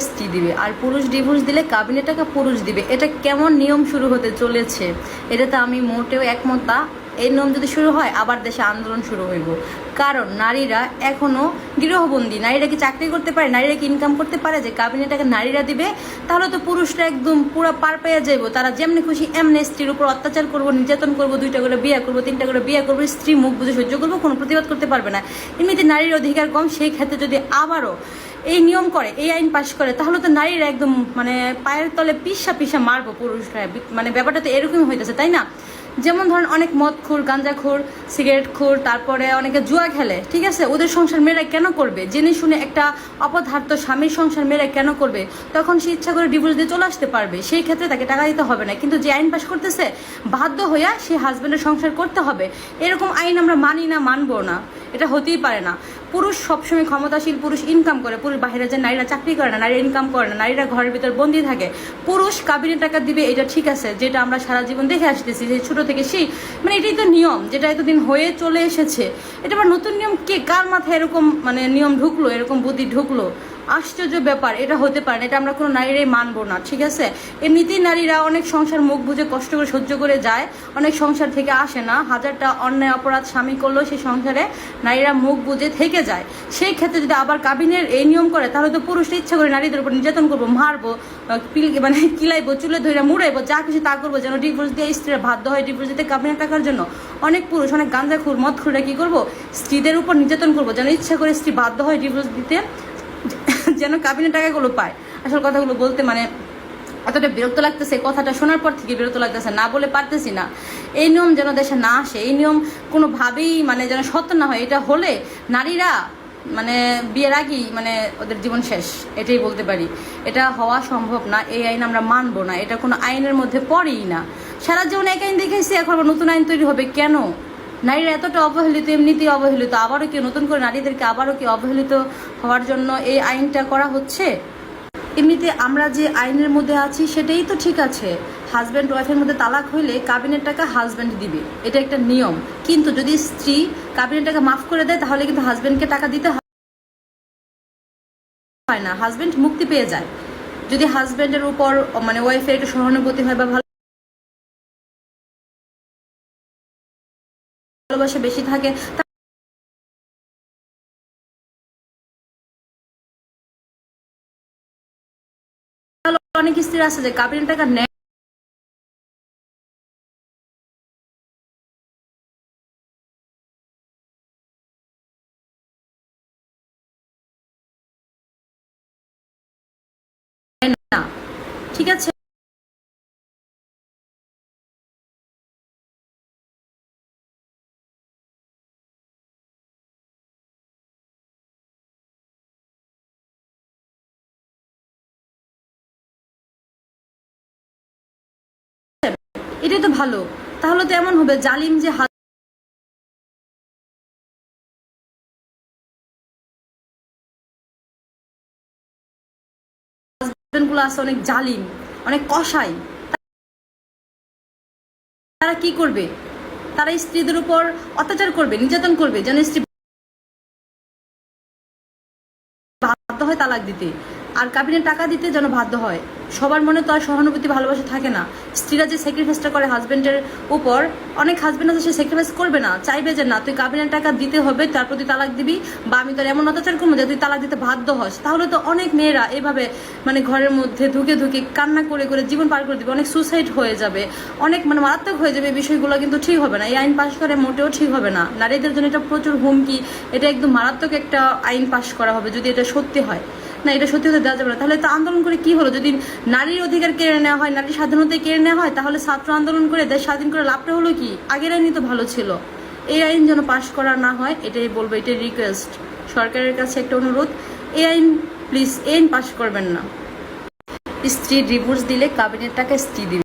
স্ত্রী দিবে? আর পুরুষ ডিভোর্স দিলে কাবিনের টাকা পুরুষ দিবে। এটা কেমন নিয়ম শুরু হতে চলেছে? এটাতে আমি মোটেও একমত না। এই নিয়ম যদি শুরু হয়, আবার দেশে আন্দোলন শুরু হইব। কারণ নারীরা এখনও গৃহবন্দী। নারীরা কি চাকরি করতে পারে? নারীরা কি ইনকাম করতে পারে? যে কাবিনের টাকা নারীরা দিবে, তাহলে তো পুরুষরা একদম পুরো পার পেয়ে যাইব। তারা যেমনি খুশি, এমনি স্ত্রীর উপর অত্যাচার করব, নির্যাতন করব, দুইটা করে বিয়ে করব, তিনটা করে বিয়ে করব, স্ত্রী মুখ বুঝে সহ্য করব, কোনো প্রতিবাদ করতে পারবে না। এমনিতে নারীর অধিকার কম। সেই ক্ষেত্রে যদি আবারও এই নিয়ম করে, এই আইন পাশ করে, তাহলে তো নারীরা একদম মানে পায়ের তলে পিসা পিসা মারবো পুরুষরা। মানে ব্যাপারটা তো এরকমই হইতেছে, তাই না? যেমন ধরেন অনেক মদ খুর গাঞ্জা খুর সিগারেট খুর তারপরে অনেকে জুয়া খেলে, ঠিক আছে? ওদের সংসার মেয়েরা কেন করবে? জেনে শুনে একটা অপদার্থ স্বামীর সংসার মেয়েরা কেন করবে? তখন সে ইচ্ছা করে ডিভোর্স দিয়ে চলে আসতে পারবে, সেই ক্ষেত্রে তাকে টাকা দিতে হবে না। কিন্তু যে আইন পাশ করতেছে, বাধ্য হইয়া সে হাজব্যান্ডের সংসার করতে হবে। এরকম আইন আমরা মানি না, মানবো না। এটা হতেই পারে না। পুরুষ সবসময় ক্ষমতাশীল, পুরুষ ইনকাম করে। পুরুষ বাইরে যে নারীরা চাকরি করে না, নারীরা ইনকাম করে না, নারীরা ঘরের ভিতর বন্দি থাকে। পুরুষ কাবিনে টাকা দিবে, এটা ঠিক আছে, যেটা আমরা সারা জীবন দেখে আসতেছি যে ছোট থেকে সেই মানে এটাই তো নিয়ম, যেটা এতদিন হয়ে চলে এসেছে। এটা আবার নতুন নিয়ম কে, কার মাথায় এরকম মানে নিয়ম ঢুকলো, এরকম বুদ্ধি ঢুকলো? আশ্চর্য ব্যাপার, এটা হতে পারে এটা আমরা কোনো নারীরাই মানবো না, ঠিক আছে? এমনিতেই নারীরা অনেক সংসার মুখ বুঝে কষ্ট করে সহ্য করে যায়, অনেক সংসার থেকে আসে না, হাজারটা অন্যায় অপরাধ স্বামী করলেও সেই সংসারে নারীরা মুখ বুঝে থেকে যায়। সেই ক্ষেত্রে যদি আবার কাবিনের এই নিয়ম করে, তাহলে তো পুরুষরা ইচ্ছা করে নারীদের উপর নির্যাতন করব, মারবো মানে কিলাইবো, চুলে ধরে মুড়াইবো, যা কিছু তা করব, যেন ডিভোর্স দিয়ে স্ত্রীরা বাধ্য হয় ডিভোর্স দিতে কাবিনের টাকার জন্য। অনেক পুরুষ, অনেক গাঁজা খুর মদ খুঁড়ে কি করব? স্ত্রীদের উপর নির্যাতন করব, যেন ইচ্ছা করে স্ত্রী বাধ্য হয় ডিভোর্স দিতে। যেন কাবিনের টাকাগুলো পায়। আসল কথাগুলো বলতে মানে এতটা বিরক্ত লাগতেছে কথাটা শোনার পর থেকে বিরক্ত লাগতেছে, না বলে পারতেছি না। এই নিয়ম যেন দেশে না আসে, এই নিয়ম কোনোভাবেই মানে যেন সত্য না হয়, এটা হলে নারীরা মানে বিয়ের আগেই মানে ওদের জীবন শেষ, এটাই বলতে পারি। এটা হওয়া সম্ভব না, এই আইন আমরা মানবো না, এটা কোনো আইনের মধ্যে পড়েই না। সারা জীবন এক আইন দেখেছি এখন নতুন আইন তৈরি হবে কেন? নারীরা এতটা অবহেলিত, এমনিতেই অবহেলিত। আবারও কি নতুন করে নারীদেরকে আবারও কি অবহেলিত হওয়ার জন্য এই আইনটা করা হচ্ছে? এমনিতে আমরা যে আইনের মধ্যে আছি, সেটাই তো ঠিক আছে। হাজব্যান্ড ওয়াইফের মধ্যে তালাক হইলে কাবিনের টাকা হাজব্যান্ড দিবে। এটা একটা নিয়ম। কিন্তু যদি স্ত্রী কাবিনের টাকা মাফ করে দেয়, তাহলে কিন্তু হাজব্যান্ডকে টাকা দিতে হয় না। হাজব্যান্ড মুক্তি পেয়ে যায়। যদি হাজব্যান্ডের উপর মানে ওয়াইফের একটু সহানুভূতি হয় বা ভালোবাসা বেশি থাকে অনেক স্ত্রী আছে যে কাবিনের টাকা নেয়। ঠিক আছে? এটাই তো ভালো। তাহলে তো এমন হবে, জালিম যে হাজবেন্ডগুলো অনেক জালিম, অনেক কষাই তারা কি করবে? তারা স্ত্রীদের উপর অত্যাচার করবে, নির্যাতন করবে, যেন স্ত্রী বাধ্য হয় তালাক দিতে। আর কাবিনের টাকা দিতে যেন বাধ্য হয়। সবার মনে তো আর সহানুভূতি, ভালোবাসা থাকে না। স্ত্রীরা যে স্যাক্রিফাইসটা করে হাজব্যান্ডের উপর, অনেক হাজব্যান্ড আছে সে স্যাক্রিফাইস করবে না। চাইবে যে, না, তুই কাবিনের টাকা দিতে হবে তারপর তুই তালাক দিবি বা আমি তোর এমন অত্যাচার করব যে, তুই তালাক দিতে বাধ্য হস। তাহলে তো অনেক মেয়েরা এভাবে মানে ঘরের মধ্যে ধুকে ধুকে কান্না করে করে জীবন পার করে দিবে। অনেক সুসাইড হয়ে যাবে। অনেক মানে মারাত্মক হয়ে যাবে। এই বিষয়গুলো কিন্তু ঠিক হবে না। এই আইন পাশ করে মোটেও ঠিক হবে না। নারীদের জন্য এটা প্রচুর হুমকি। এটা একদম মারাত্মক একটা আইন পাশ করা হবে যদি এটা সত্যি হয়। না, এটা সত্যি হতে দেওয়া যাবে না। তাহলে তো আন্দোলন করে কি হলো? যদি নারীর অধিকার কেড়ে নেওয়া হয়, নারীর স্বাধীনতা কেড়ে নেওয়া হয়, তাহলে ছাত্র আন্দোলন করে দেশ স্বাধীন করে লাভটা হলো কি? আগের আইনই তো ভালো ছিল। এই আইন যেন পাশ করা না হয়, এটাই বলব, এটাই রিকোয়েস্ট সরকারের কাছে একটা অনুরোধ, এই আইন প্লিজ এই আইন পাশ করবেন না। স্ত্রী ডিভোর্স দিলে কাবিনের টাকা স্ত্রী দিবে।